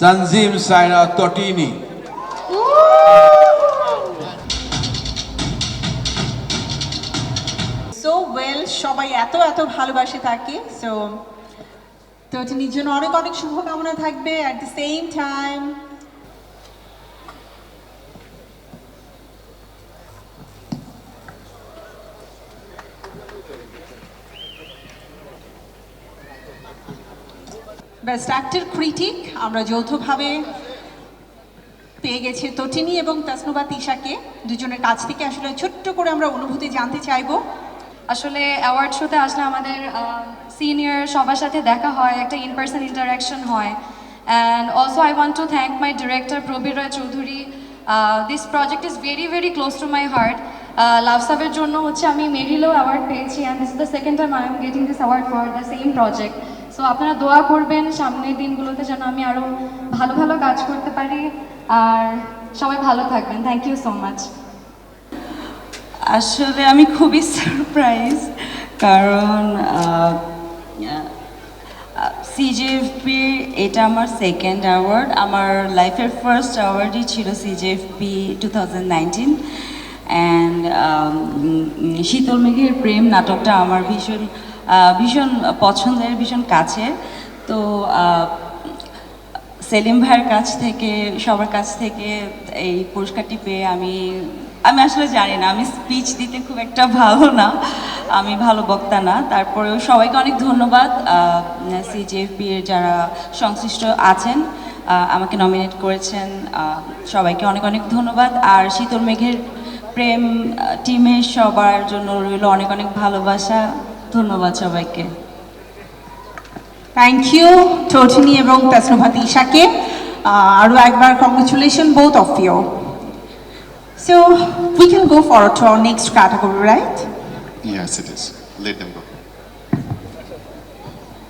Tanzim Saira Totini. So well সবাই এত এত ভালোবাসে থাকে সো তো নিজের জন্য অনেক অনেক শুভকামনা থাকবে at the same time best actor critic আমরা যৌথভাবে পেয়ে গেছি তটিনী এবং তাসনুবা তিশাকে। দুজনের কাছ থেকে আসলে ছোট্ট করে আমরা অনুভূতি জানতে চাইব। আসলে অ্যাওয়ার্ড শোতে আসলে আমাদের সিনিয়র সবার সাথে দেখা হয়, একটা ইন পার্সন ইন্টারাকশন হয় and also I want to thank my director Probir Roy Chowdhury this project is very very close to my heart love সাবের জন্য হচ্ছে আমি মেরিলো অ্যাওয়ার্ড পেয়েছি and this the second time I am getting this award for the same project so আপনারা দোয়া করবেন সামনের দিনগুলোতে যেন আমি আরও ভালো ভালো কাজ করতে পারি। আর সবাই ভালো থাকবেন। থ্যাংক ইউ সো মাচ আসলে আমি খুবই সারপ্রাইজ কারণ সিজেএফপি এটা আমার সেকেন্ড অ্যাওয়ার্ড আমার লাইফের ফার্স্ট অ্যাওয়ার্ডই ছিল CJFP two thousand nineteen and শীতল মেঘের প্রেম নাটকটা আমার ভীষণ ভীষণ পছন্দের, ভীষণ কাছের। তো সেলিম ভাইয়ের কাছ থেকে, সবার কাছ থেকে এই পুরস্কারটি পেয়ে আমি আমি আসলে জানি না, আমি স্পিচ দিতে খুব একটা ভালো না, আমি ভালো বক্তা না। তারপরেও সবাইকে অনেক ধন্যবাদ। সিজিএফপি এর যারা সংশ্লিষ্ট আছেন আমাকে নমিনেট করেছেন সবাইকে অনেক অনেক ধন্যবাদ। আর শীতল মেঘের প্রেম টিমের সবার জন্য রইল অনেক অনেক ভালোবাসা। ধন্যবাদ সবাইকে থ্যাংক ইউ টটিনি এবং তাসনুভা ঈশাকে আরও একবার congratulation both of you so we can go for to our next category right Yes, it is. Let them go.